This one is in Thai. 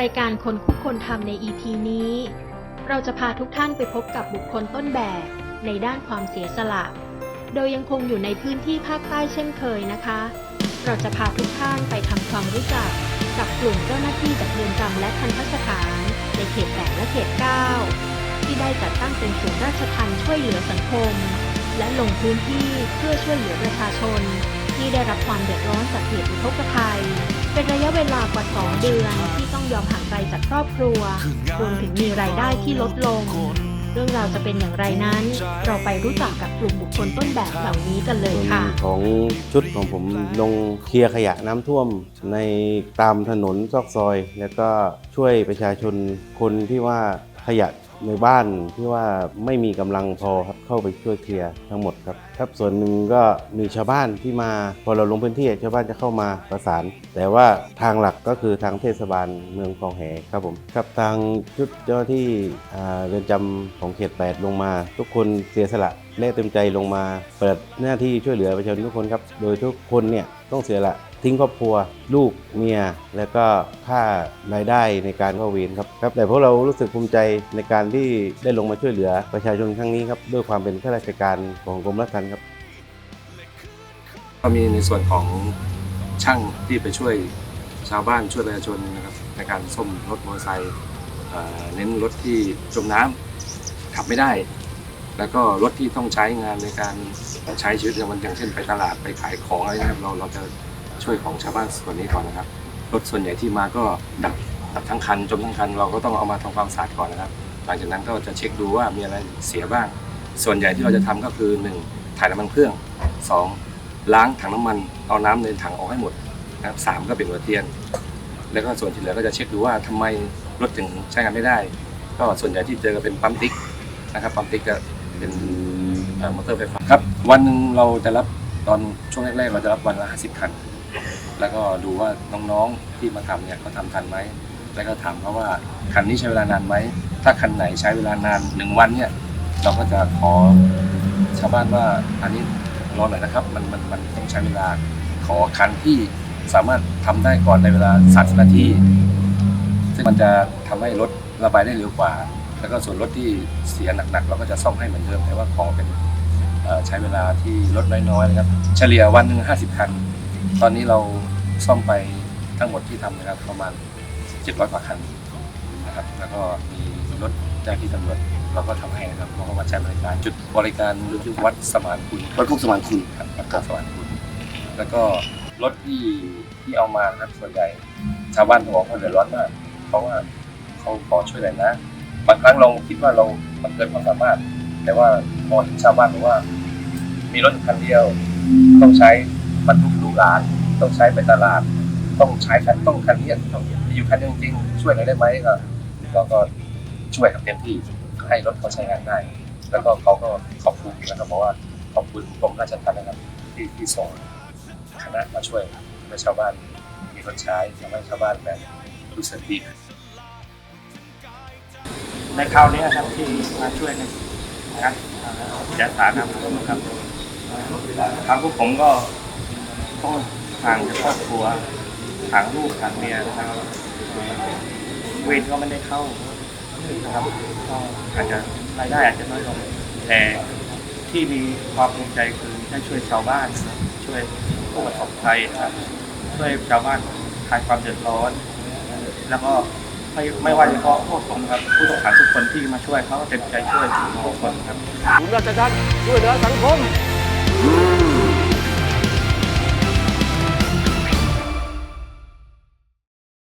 รายการคนคู่คนทำใน EP นี้ เราจะพาทุกท่านไปพบกับบุคคลต้นแบบในด้านความเสียสละ โดยยังคงอยู่ในพื้นที่ภาคใต้เช่นเคยนะคะ เราจะพาทุกท่านไปทำความรู้จักกับกลุ่มเจ้าหน้าที่จากเรือนจำและทันทสถาน ในเขต8และเขต 9 ที่ได้จัดตั้งเป็นศูนย์ราชทัณฑ์ช่วยเหลือสังคม และลงพื้นที่เพื่อช่วยเหลือประชาชน ที่ได้รับความเดือดร้อนจากเหตุอุทกภัย เป็นระยะเวลากว่า 2 เดือนที่ ยอมห่างไกลจากครอบครัว รวมถึงมีรายได้ที่ลดลง เรื่องราวจะเป็นอย่างไรนั้น เราไปรู้จักกับกลุ่มบุคคลต้นแบบเหล่านี้กันเลยค่ะ ของชุดของผมลงเคลียร์ขยะน้ำท่วมในตามถนนซอกซอย แล้วก็ช่วยประชาชนคนที่ว่าขยะในบ้านที่ว่าไม่มีกำลังพอครั เข้าไปช่วยเคลียร์ทั้งหมดครับครับส่วนหนึ่งก็มีชาวบ้านที่มาพอเราลงพื้นที่ชาวบ้านจะเข้ามาประสาน แต่ว่าทางหลักก็คือทางเทศบาลเมืองคลองแหครับผมครับทางชุดเจ้าที่เรือนจำของเขต 8 ลงมา ทุกคนเสียสละและเต็มใจลงมา เปิดหน้าที่ช่วยเหลือประชาชนทุกคนครับโดยทุกคนเนี่ย ต้องเสียละ ทิ้งครอบครัว ลูกเมีย แล้วก็ค่ารายได้ในการเข้าเวรครับครับ แต่พวกเรารู้สึกภูมิใจในการที่ได้ลงมาช่วยเหลือประชาชนครั้งนี้ครับด้วยความเป็นข้าราชการของกรมราชทัณฑ์ครับก็มีในส่วนของช่างที่ไปช่วยชาวบ้านช่วยประชาชนนะครับในการซ่อมรถมอเตอร์ไซค์เอ่อเน้นรถที่จมน้ำขับไม่ได้ แล้วก็รถที่ต้องใช้งานในการใช้ชีวิตประจำวันอย่างเช่นไปตลาดไปขายของอะไรนะครับ เราเราจะช่วยของชาวบ้านส่วนนี้ก่อนนะครับ รถส่วนใหญ่ที่มาก็ดับดับทั้งคันจมทั้งคันเราก็ต้องเอามาทำความสะอาดก่อนนะครับ หลังจากนั้นก็จะเช็คดูว่ามีอะไรเสียบ้าง ส่วนใหญ่ที่เราจะทำก็คือหนึ่งถ่ายน้ำมันเครื่องสองล้างถังน้ำมันเอาน้ำในถังออกให้หมดนะครับสามก็เป็นหัวเทียน แล้วก็ส่วนที่เหลือก็จะเช็คดูว่าทำไมรถถึงใช้งานไม่ได้ ก็ส่วนใหญ่ที่เจอก็เป็นปั๊มติ๊กนะครับปั๊มติ๊กก็ เป็นมอเตอร์ไฟฟ้าครับ วันหนึ่งเราจะรับตอนช่วงแรกๆ เราจะรับวันละ50คัน แล้วก็ดูว่าน้องๆที่มาทำเนี่ยเขาทำทันไหม แล้วก็ถามเขาว่าคันนี้ใช้เวลานานไหม ถ้าคันไหนใช้เวลานานหนึ่งวันเนี่ยเราก็จะขอชาวบ้านว่าอันนี้รอหน่อยนะครับมันมันมันต้องใช้เวลาขอคันที่สามารถทำได้ก่อนในเวลา 30 นาที ซึ่งมันจะทำให้รถระบายได้เร็วกว่า แล้วก็ส่วนรถที่เสียหนักๆเราก็จะซ่อมให้เหมือนเดิมแต่ว่าขอเป็นเอ่อใช้เวลาที่ลดน้อยๆนะครับ เฉลี่ยวันหนึ่ง50 คัน ตอนนี้เราซ่อมไปทั้งหมดที่ทำนะครับประมาณ700กว่าคันนะครับแล้วก็มีรถเจ้าหน้าที่ตำรวจเราก็ทำให้นะครับเราก็มาใช้บริการจุดบริการหรือที่วัดสมานคุณวัดคุกสมานคุณครับวัดสมานคุณ แล้วก็รถที่ที่เอามานะครับส่วนใหญ่ชาวบ้านเขาบอกเขาเดือดร้อนมากเพราะว่าเขาขอช่วยหน่อยนะ บางครั้งเราคิดว่าเรามันเกินความสามารถ แต่ว่าพอเห็นชาวบ้านบอกว่า มีรถคันเดียว ต้องใช้บรรทุกลูกหลาน ต้องใช้ไปตลาด ต้องใช้คันต้องคันนี้ต้องมีอยู่คันจริงๆช่วยหน่อยได้ไหมก็เราก็ช่วยครับเต็มที่ให้รถเขาใช้งานได้ แล้วก็เขาก็ขอบคุณแล้วก็บอกว่าขอบคุณกรมราชทัณฑ์นะครับ ที่ที่ส่งคณะมาช่วยให้ชาวบ้านมีรถใช้ทำให้ชาวบ้านแบบรู้สึกดี ในคราวนี้ครับที่มาช่วยในงานจัดสารน้ำท่วมครับทางพวกผมก็ต้องห่างจากครอบครัวห่างลูกห่างเมียนะครับเวรก็ไม่ได้เข้านะครับก็อาจจะรายได้อาจจะน้อยลงแต่ที่มีความภูมิใจคือได้ช่วยชาวบ้านช่วยผู้ประสบภัยนะครับช่วยชาวบ้านคลายความเดือดร้อน แล้วก็ ไม่ไม่ว่าเฉพาะพวกผมครับผู้ต้องขังทุกคนที่มาช่วยเขาก็เต็มใจช่วยทุกคนครับศูนย์ราชทัณฑ์ช่วยเหลือสังคม